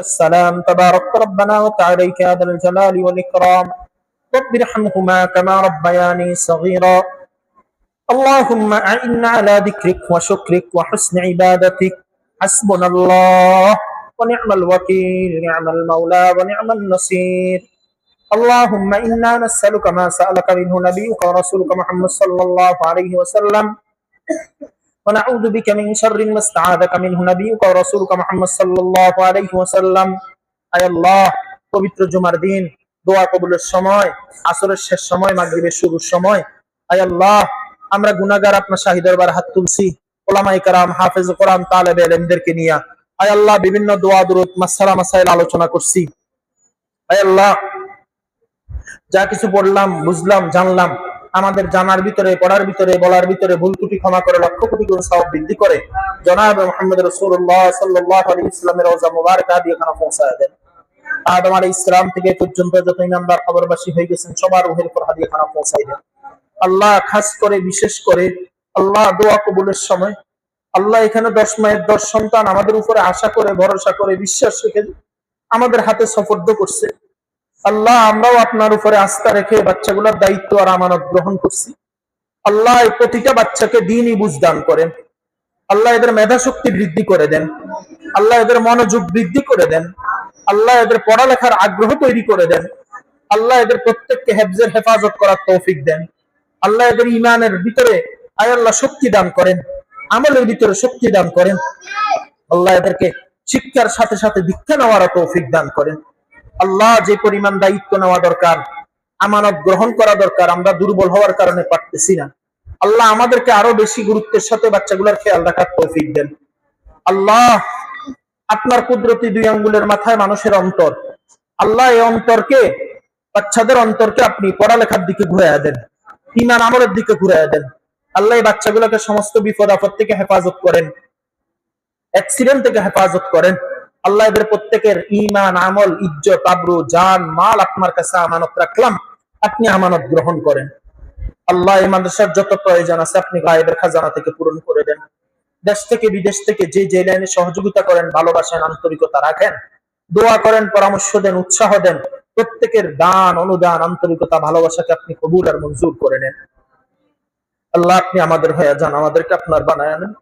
السلام تبارك ربنا وتعاليك يا ذا الجلال والإكرام. رب ارحمهما كما ربياني صغيرا. اللهم أعنا على ذكرك وشكرك وحسن عبادتك. حسبنا الله ونعم الوكيل نعم المولى ونعم النصير. اللهم إنا نسألك ما سألك منه نبيك ورسولك محمد صلى الله عليه وسلم. ونعوذ بك من شر ما استعاذك منه نبيك ورسولك محمد صلى الله عليه وسلم আয় আল্লাহ পবিত্র জুমার দিন দোয়া কবুলের সময় আসরের শেষ সময় মাগরিবের শুরুর সময় আয় আল্লাহ আমরা গুনাহগার আপনার শাহী দরবার হাত তুলছি ওলামাই কারাম হাফেজ কোরআন তালেবে এলেমদেরকে নিয়ে আয় আল্লাহ বিভিন্ন দোয়া দুরুদ মাসালা মাসাইল আলোচনা করছি আয় আল্লাহ যা কিছু পড়লাম বুঝলাম জানলাম আমাদের জানার ভিতরে, পড়ার ভিতরে, বলার ভিতরে ভুল ত্রুটি ক্ষমা করে, লক্ষ কোটি গুণ সওয়াব বৃদ্ধি করে। জনাব মোহাম্মদ রাসূলুল্লাহ সাল্লাল্লাহু আলাইহি ইসলামের রওজা মুবারক আদি এখানে পৌঁছায় দেন। ইসলাম থেকে পর্যন্ত যত খবরবাসী হয়ে গেছেন, সবার উপর দেন। আল্লাহ খাস করে, বিশেষ করে আল্লাহ দোয়া কবুলের সময়। আল্লাহ এখানে দশ মায়ের দশ সন্তান আমাদের উপরে আশা করে, ভরসা করে, বিশ্বাস রেখে আমাদের হাতে সফর্দ করছে। আল্লাহ, আমরাও আপনার উপরে আস্থা রেখে বাচ্চাগুলোর দায়িত্ব আর আমানত গ্রহণ করছি। আল্লাহ প্রতিটা বাচ্চাকে দিনই বুঝদান করেন। আল্লাহ এদের মেধা শক্তি বৃদ্ধি করে দেন। আল্লাহ এদের মনোযোগ বৃদ্ধি করে দেন। আল্লাহ এদের পড়ালেখার আগ্রহ তৈরি করে দেন। আল্লাহ এদের প্রত্যেককে হেফজের হেফাজত করার তৌফিক দেন। আল্লাহ এদের ইমানের ভিতরে আয় আল্লাহ শক্তি দান করেন। আমলের ভিতরে শক্তি দান করেন। আল্লাহ এদেরকে শিক্ষার সাথে সাথে দীক্ষা নেওয়ার তৌফিক দান করেন। আল্লাহ যে পরিমাণ দায়িত্ব নেওয়া দরকার, আমানত গ্রহণ করা দরকার, আমরা দুর্বল হওয়ার কারণে পারতেছি না। আল্লাহ আমাদেরকে আরও বেশি গুরুত্বের সাথে বাচ্চাগুলোর খেয়াল রাখার তৌফিক দেন। আল্লাহ আপনার কুদরতি দুই আঙ্গুলের মাথায় মানুষের অন্তর। আল্লাহ এই অন্তরকে, বাচ্চাদের অন্তরকে আপনি পড়ালেখার দিকে ঘুরে দেন, ইমান আমলের দিকে ঘুরে দেন। আল্লাহ এই বাচ্চাগুলোকে সমস্ত বিপদ আপদ থেকে হেফাজত করেন অ্যাক্সিডেন্ট থেকে হেফাজত করেন। আল্লাহ এদের প্রত্যেকের ইমান আমল, ইজ্জত, আব্রু, জান, মাল আপনার কাছে আমানত রাখলাম। আপনি আমানত গ্রহণ করেন। আল্লাহ এই মাদ্রাসার যত প্রয়োজন আছে আপনি গায়েবের খাজানা থেকে পূরণ করে দেন। দেশ থেকে বিদেশ থেকে যে যে লাইনে সহযোগিতা করেন, ভালোবাসেন, আন্তরিকতা রাখেন, দোয়া করেন, পরামর্শ দেন, উৎসাহ দেন, প্রত্যেকের দান, অনুদান, আন্তরিকতা, ভালোবাসাকে আপনি কবুল আর মঞ্জুর করে নেন। আল্লাহ আপনি আমাদের হয়ে যান, আমাদেরকে আপনার বানায় নেন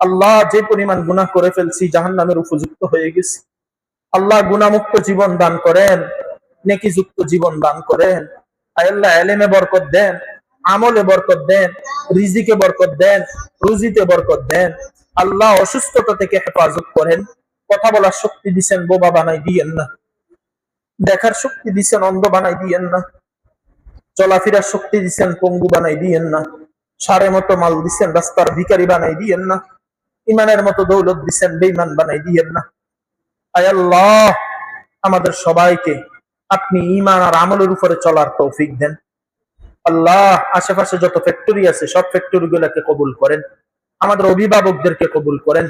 আল্লাহ যে পরিমাণ গুনাহ করে ফেলছি জাহান নামের উপযুক্ত হয়ে গেছি। আল্লাহ গুণামুক্ত জীবন দান করেন নেকি যুক্ত জীবন দান করেন। আল্লাহ এলেমে বরকত দেন, আমলে বরকত দেন, রিজিকে বরকত দেন, রুজিতে বরকত দেন। আল্লাহ অসুস্থতা থেকে হেফাজত করেন। কথা বলার শক্তি দিচ্ছেন বোবা বানাই দিয়েন না। দেখার শক্তি দিচ্ছেন অন্ধ বানাই দিয়েন না। চলাফেরার শক্তি দিচ্ছেন পঙ্গু বানাই দিয়েন না। সারে মতো মাল দিচ্ছেন রাস্তার ভিকারি বানাই দিয়েন না। ইমানের মতো দৌলত দিছেন বেইমান বানাই দিয়েন না। আল্লাহ, আমাদের সবাইকে আপনি ইমান আর আমলের উপরে চলার তৌফিক দেন। আল্লাহ, আশেপাশে যত ফ্যাক্টরি আছে, সব ফ্যাক্টরি গুলাকে কবুল করেন। আমাদের অভিভাবকদেরকে কবুল করেন।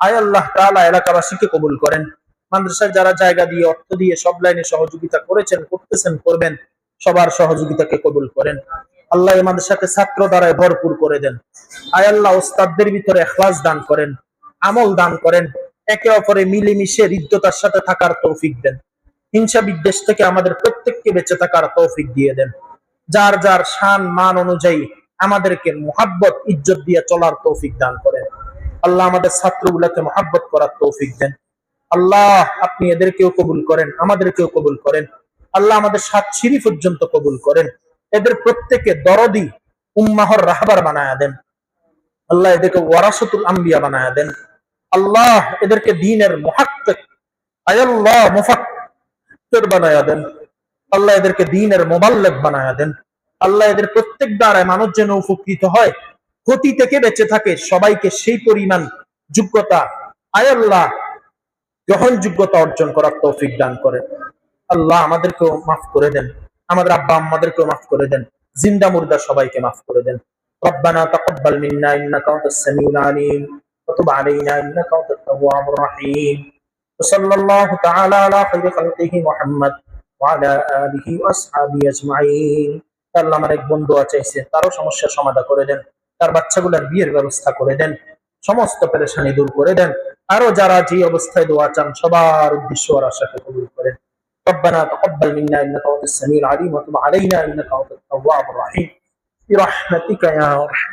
আয় আল্লাহ তাআলা, এলাকাবাসীকে কবুল করেন। মাদ্রাসায় যারা জায়গা দিয়ে, অর্থ দিয়ে সব লাইনে সহযোগিতা করেছেন, করতেছেন, করবেন, সবার সহযোগিতাকে কবুল করেন। আল্লাহ এই মাদ্রাসাকে ছাত্র দ্বারায় ভরপুর করে দেন। আয় আল্লাহ ওস্তাদদের ভিতরে এখলাস দান করেন, আমল দান করেন, একে অপরে মিলেমিশে হৃদ্যতার সাথে থাকার তৌফিক দেন। হিংসা বিদ্বেষ থেকে আমাদের প্রত্যেককে বেঁচে থাকার তৌফিক দিয়ে দেন। যার যার শান, মান অনুযায়ী আমাদেরকে মোহাব্বত, ইজ্জত দিয়ে চলার তৌফিক দান করেন। আল্লাহ আমাদের ছাত্রগুলোকে মোহাব্বত করার তৌফিক দেন। আল্লাহ, আপনি এদেরকেও কবুল করেন, আমাদেরকেও কবুল করেন। আল্লাহ আমাদের সাত সিঁড়ি পর্যন্ত কবুল করেন। এদের প্রত্যেকে দরদি উম্মাহর রাহবার বানায়া দেন। আল্লাহ এদেরকে ওয়ারাসতুল আম্বিয়া বানায়া দেন। আল্লাহ এদেরকে দিনের মহাক্কেক আয়াল্লাহ মুফাক্কের বানায়া দেন। আল্লাহ এদেরকে দিনের মোবাল্লেক বানায়া দেন। আল্লাহ এদের প্রত্যেক দ্বারায় মানুষ যেন উপকৃত হয়, ক্ষতি থেকে বেঁচে থাকে, সবাইকে সেই পরিমাণ যোগ্যতা, আয়াল্লাহ গ্রহণযোগ্যতা অর্জন করার তৌফিক দান করে। আল্লাহ আমাদেরকেও মাফ করে দেন। আমাদের আব্বা আম্মাদেরকেও মাফ করে দেন জিন্দা মুর্দা সবাইকে মাফ করে দেন ربنا تقبل منا انك انت السميع العليم وتب علينا انك انت التواب الرحيم وصلى الله تعالى على خير خلقه محمد وعلى اله واصحابه اجمعين আল্লাহ আমার এক বন্ধু চাইছে তারও সমস্যার সমাধান করে দেন তার বাচ্চাগুলোর বিয়ের ব্যবস্থা করে দেন সমস্ত পেরেশানি দূর করে দেন আরো যারা যে অবস্থায় দোয়া চান সবার উদ্দেশ্য আর আশাকে কবুল করেন ربنا تقبل منا إنك أنت السميع العليم وتب علينا إنك أنت التواب الرحيم. برحمتك يا ارحم